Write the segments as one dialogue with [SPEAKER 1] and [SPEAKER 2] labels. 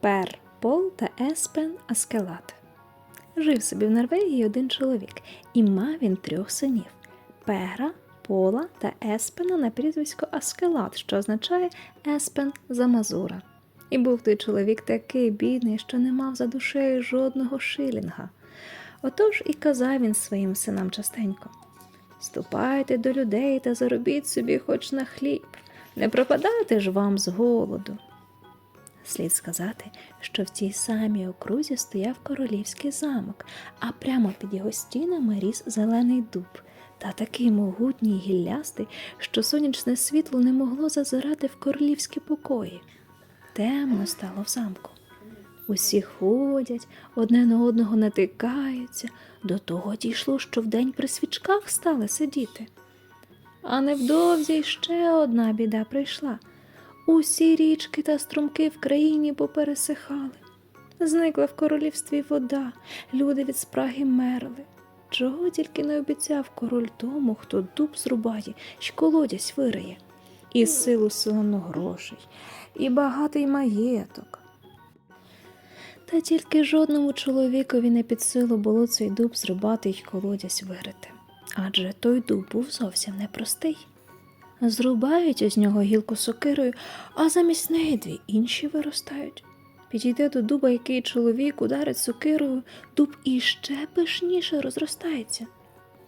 [SPEAKER 1] Пер, Пол та Еспен Аскелат. Жив собі в Норвегії один чоловік, і мав він трьох синів Пера, Пола та Еспена на прізвисько Аскелат, що означає Еспен Замазура. І був той чоловік такий бідний, що не мав за душею жодного шилінга. Отож і казав він своїм синам частенько: Ступайте до людей та заробіть собі хоч на хліб, не пропадати ж вам з голоду. Слід сказати, що в цій самій окрузі стояв королівський замок, а прямо під його стінами ріс зелений дуб, та такий могутній гіллястий, що сонячне світло не могло зазирати в королівські покої. Темно стало в замку. Усі ходять, одне на одного натикаються, до того дійшло, що вдень при свічках стали сидіти. А невдовзі ще одна біда прийшла. Усі річки та струмки в країні попересихали. Зникла в королівстві вода, люди від спраги мерли. Чого тільки не обіцяв король тому, хто дуб зрубає, й колодязь вириє, і силу силану грошей, і багатий маєток. Та тільки жодному чоловікові не під силу було цей дуб зрубати й колодязь вирити. Адже той дуб був зовсім непростий. Зрубають із нього гілку сокирою, а замість неї дві інші виростають. Підійде до дуба який чоловік, ударить сокирою, дуб іще пишніше розростається.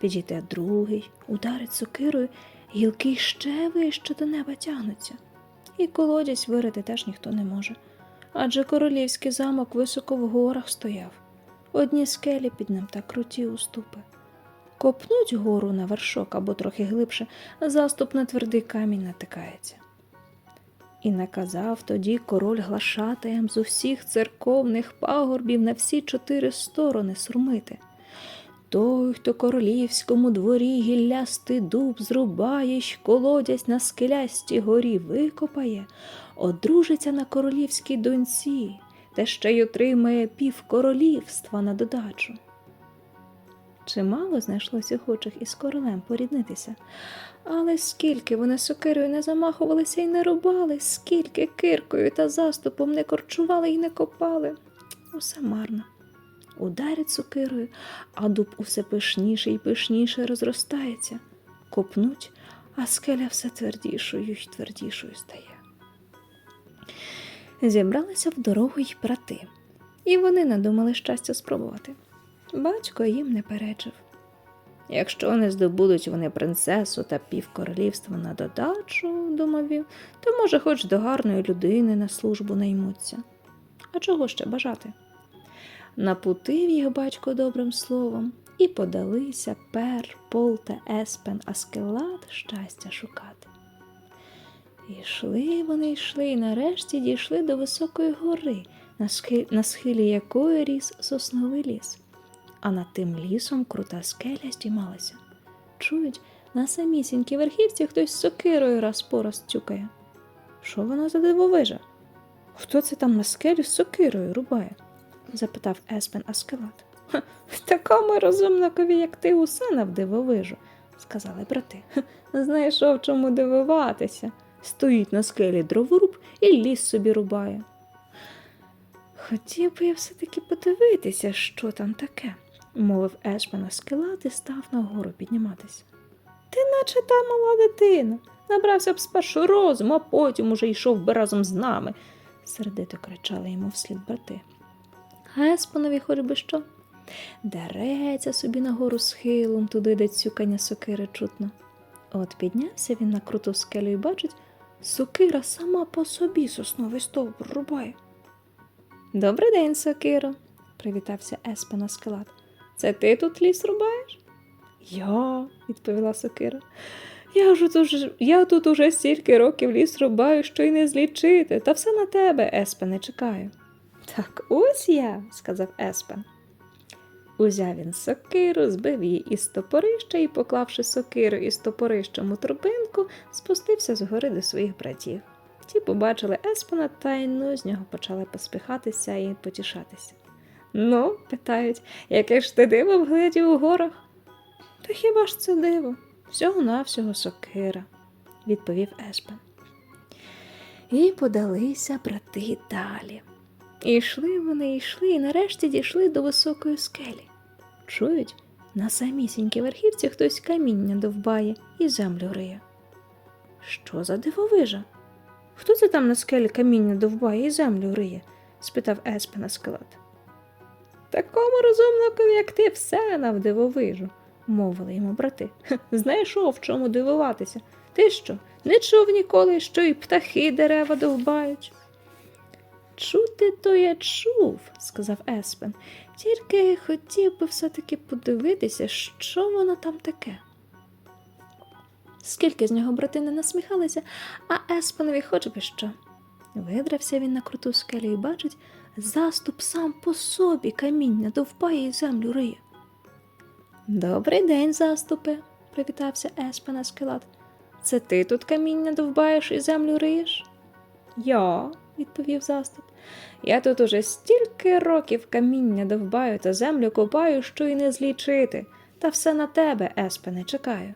[SPEAKER 1] Підійде другий, ударить сокирою, гілки ще вище до неба тягнуться. І колодязь вирити теж ніхто не може. Адже королівський замок високо в горах стояв. Одні скелі під ним та круті уступи. Копнуть гору на вершок або трохи глибше, заступ на твердий камінь натикається. І наказав тоді король глашатаєм з усіх церковних пагорбів на всі чотири сторони сурмити. Той, хто королівському дворі гіллястий дуб зрубає, й колодязь на скелястій горі викопає, одружиться на королівській доньці, та ще й отримає пів королівства на додачу. Чимало знайшлося охочих із королем поріднитися. Але скільки вони сокирою не замахувалися і не рубали, скільки киркою та заступом не корчували і не копали. Усе марно. Ударять сокирою, а дуб усе пишніше і пишніше розростається. Копнуть, а скеля все твердішою й твердішою стає. Зібралися в дорогу й брати, і вони надумали щастя спробувати. Батько їм не перечив. Якщо не здобудуть вони принцесу та півкоролівства на додачу, думав він, то може хоч до гарної людини на службу наймуться. А чого ще бажати? Напутив їх батько добрим словом, і подалися пер, пол та еспен аскелат щастя шукати. Йшли вони йшли і нарешті дійшли до високої гори, на схилі якої ріс сосновий ліс а над тим лісом крута скеля здіймалася. Чують, на самісінькій верхівці хтось з сокирою раз по раз тюкає. Що вона за дивовижа? Хто це там на скелю з сокирою рубає? запитав Еспен Аскелат. «Ха, Такому розумникові, як ти, усе навдивовижу, сказали брати. «Ха, Знайшов чому дивуватися. Стоїть на скелі дроворуб і ліс собі рубає. Хотів би я все-таки подивитися, що там таке, мовив Ешпен Аскелат і став нагору підніматися. Ти наче та мала дитина. Набрався б спершу розум, а потім уже йшов би разом з нами, сердито кричали йому вслід брати. А Еспонові хоч би що. Дереться собі нагору схилом, туди, де цюкання сокири чутно. От піднявся він на круту скелю і бачить, сокира сама по собі сосновий стовбур рубає. Добрий день, Сокиро, привітався Еспен Аскелат. Це ти тут ліс рубаєш? Я, відповіла Сокира. Я, ж тут, я тут уже стільки років ліс рубаю, що й не злічити, та все на тебе, Еспене, чекаю. Так ось я, сказав Еспен. Узяв він сокиру, збив її із топорища і, поклавши сокиру із топорищем у трубинку, спустився з гори до своїх братів. Ті побачили Еспена та й ну, з нього почали поспіхатися і потішатися. Ну, питають, яке ж ти диво вгледів у горах? Та хіба ж це диво? Всього-навсього сокира, відповів Еспен. І подалися брати далі. І йшли вони, йшли, і нарешті дійшли до високої скелі. Чують, на самісінькій верхівці хтось каміння довбає і землю риє. Що за дивовижа? Хто це там на скелі каміння довбає і землю риє? спитав Еспена скелет. Такому розумникові, як ти, все навдивовижу, мовили йому брати. «Хе, Знайшов, в чому дивуватися. Ти що, не чув ніколи, що і птахи дерева довбають? Чути то я чув, сказав Еспен, тільки хотів би все-таки подивитися, що воно там таке. Скільки з нього брати не насміхалися, а Еспенові хоч би що. Видрався він на круту скелю і бачить, заступ сам по собі каміння довбає і землю риє. Добрий день, заступе, привітався Еспена скелат. Це ти тут каміння довбаєш і землю риєш? Я, відповів заступ. Я тут уже стільки років каміння довбаю та землю копаю, що й не злічити, та все на тебе, Еспене, чекаю.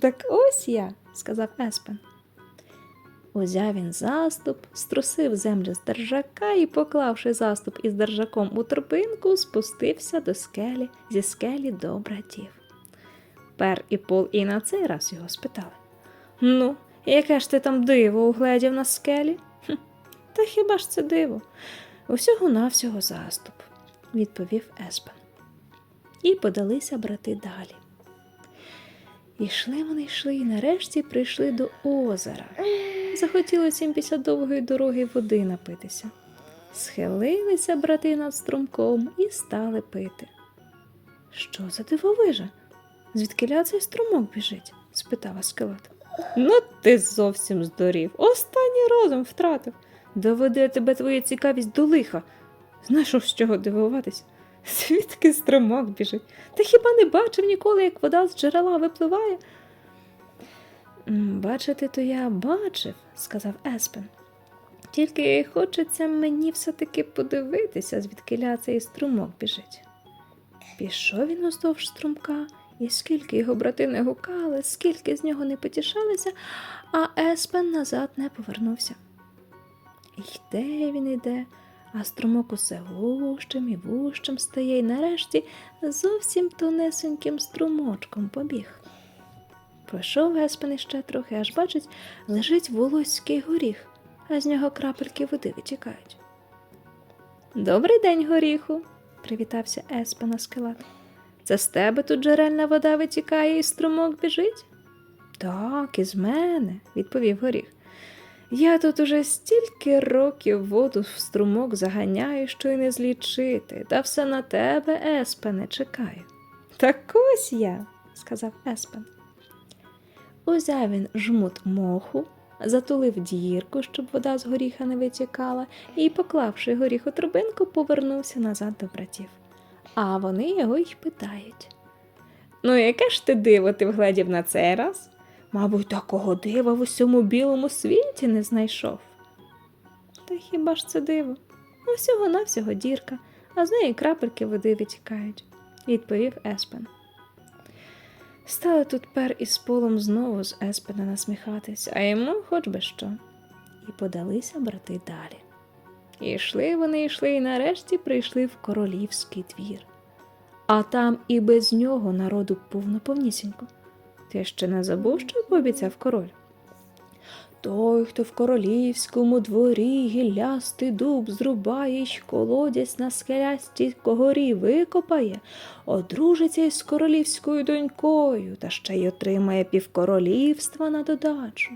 [SPEAKER 1] Так ось я, сказав Еспен. Узяв він заступ, струсив землю з держака і, поклавши заступ із держаком у торбинку, спустився до скелі зі скелі до братів. Пер і Пол і на цей раз його спитали. Ну, яке ж ти там диво угледів на скелі? «Хм, Та хіба ж це диво? Усього навсього заступ, відповів Еспен. І подалися брати далі. Ішли вони йшли і нарешті прийшли до озера. Захотілося їм після довгої дороги води напитися. Схилилися брати над струмком і стали пити. Що за дивовижа? Звідкиля цей струмок біжить? спитала скелет. Ну, ти зовсім здурів. Останній розум втратив. Доведе тебе твоя цікавість до лиха. Знайшов з чого дивуватись. Звідки струмок біжить? Ти хіба не бачив ніколи, як вода з джерела випливає? «М, Бачити, то я бачив, сказав Еспен. Тільки хочеться мені все-таки подивитися, звідки цей струмок біжить. Пішов він уздовж струмка, і скільки його брати не гукали, скільки з нього не потішалися, а Еспен назад не повернувся. Йде він іде, а струмок усе вущим і вущим стає, і нарешті зовсім тонесеньким струмочком побіг. Пройшов Еспен іще трохи, аж бачить, лежить волоський горіх, а з нього крапельки води витікають. Добрий день, горіху, привітався Еспена скелет. Це з тебе тут джерельна вода витікає і струмок біжить? Так, із мене, відповів горіх. Я тут уже стільки років воду в струмок заганяю, що й не злічити, та все на тебе, Еспене, чекаю. Так ось я, сказав Еспен. Узяв він жмут моху, затулив дірку, щоб вода з горіха не витікала, і, поклавши горіх у трубинку, повернувся назад до братів. А вони його й питають. Ну, яке ж ти диво ти вгледів на цей раз? Мабуть, такого дива в усьому білому світі не знайшов. Та хіба ж це диво? Усього навсього дірка, а з неї крапельки води витікають, відповів Еспен. Стали тут пер із полом знову з Еспена насміхатись, а йому хоч би що. І подалися брати далі. І йшли вони, йшли, і нарешті прийшли в королівський двір. А там і без нього народу повно повнісінько. Ти ще не забув, що пообіцяв король? Той, хто в королівському дворі гіллястий дуб зрубає й колодязь на скелястій горі викопає, одружиться із королівською донькою та ще й отримає півкоролівства на додачу.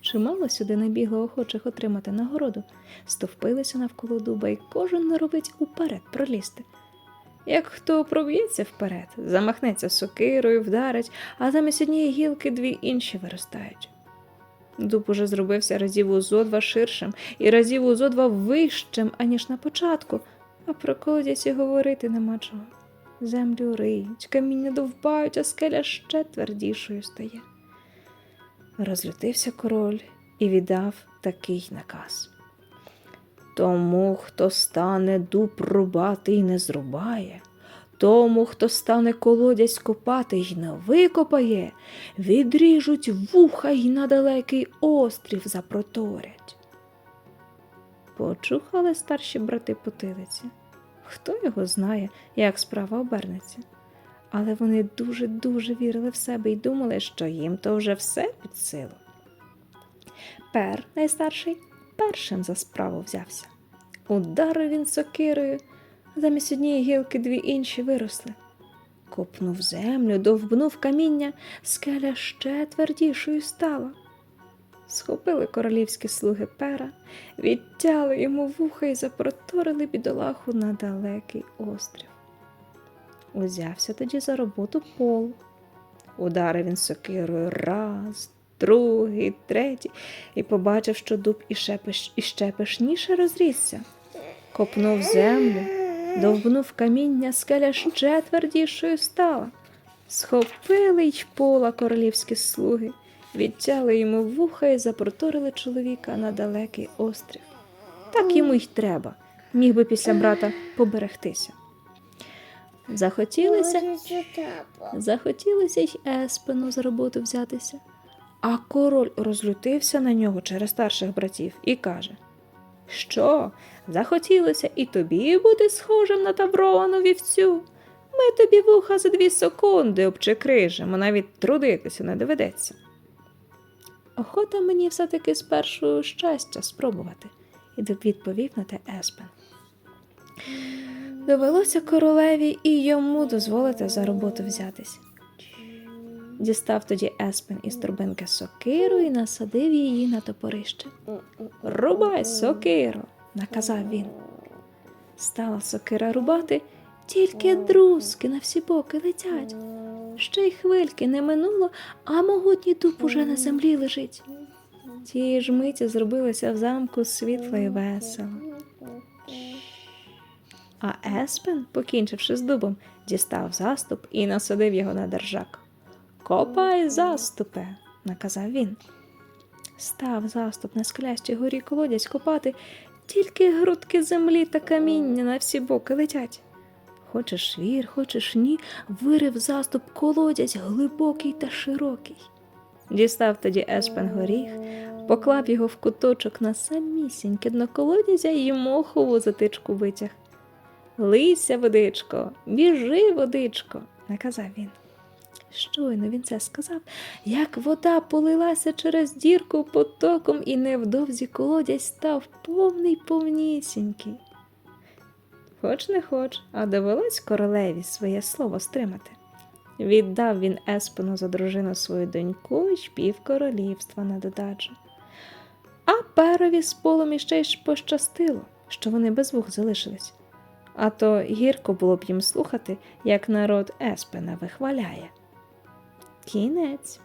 [SPEAKER 1] Чимало сюди набігло охочих отримати нагороду, стовпилися навколо дуба, і кожен норовить уперед пролізти. Як хто проб'ється вперед, замахнеться сокирою, вдарить, а замість однієї гілки дві інші виростають. Дуб уже зробився разів у зо два ширшим і разів у зо два вищим, аніж на початку, а про колодязь і говорити нема чого. Землю риють, каміння довбають, а скеля ще твердішою стає. Розлютився король і віддав такий наказ. Тому, хто стане дуб рубати й не зрубає, тому, хто стане колодязь копати й не викопає, відріжуть вуха й на далекий острів запроторять. почухали старші брати потилиці. Хто його знає, як справа обернеться. Але вони дуже-дуже вірили в себе і думали, що їм то вже все під силу. Пер, найстарший, першим за справу взявся. Ударив він сокирою, замість однієї гілки дві інші виросли. Копнув землю, довбнув каміння, скеля ще твердішою стала. Схопили королівські слуги пера, відтяли йому вуха і запроторили бідолаху на далекий острів. Узявся тоді за роботу пол. Ударив він сокирою раз, другий, третій, і побачив, що дуб іще, пиш, іще пишніше розрісся. Копнув землю, довбнув каміння, скеля ще твердішою стала. Схопили й пола королівські слуги, відтяли йому вуха і запроторили чоловіка на далекий острів. Так йому й треба, міг би після брата поберегтися. Захотілося, захотілося й Еспену за роботу взятися. А король розлютився на нього через старших братів і каже: Що, захотілося і тобі бути схожим на тавровану вівцю? Ми тобі вуха за дві секунди обчекрижимо, навіть трудитися не доведеться. Охота мені все-таки спершу щастя спробувати, і відповів на те Еспен. Довелося королеві і йому дозволити за роботу взятись. Дістав тоді Еспен із торбинки сокиру і насадив її на топорище. Рубай, сокиро, наказав він. Стала сокира рубати, тільки друзки на всі боки летять. Ще й хвильки не минуло, а могутній дуб уже на землі лежить. Тієї ж миті зробилося в замку світло і весело. А Еспен, покінчивши з дубом, дістав заступ і насадив його на держак. Копай заступе, наказав він. Став заступ на склястій горі колодязь копати, тільки грудки землі та каміння на всі боки летять. Хочеш вір, хочеш ні, вирив заступ колодязь глибокий та широкий. Дістав тоді Еспен горіх, поклав його в куточок на самісіньке дно колодязя і мохову затичку витяг. Лийся, водичко, біжи, водичко, наказав він. Щойно він це сказав, як вода полилася через дірку потоком, і невдовзі колодязь став повний повнісінький. Хоч не хоч, а довелось королеві своє слово стримати. Віддав він Еспену за дружину свою доньку й пів королівства на додачу. А перові з полом іще й пощастило, що вони без вух залишились. А то гірко було б їм слухати, як народ Еспена вихваляє. Кінець.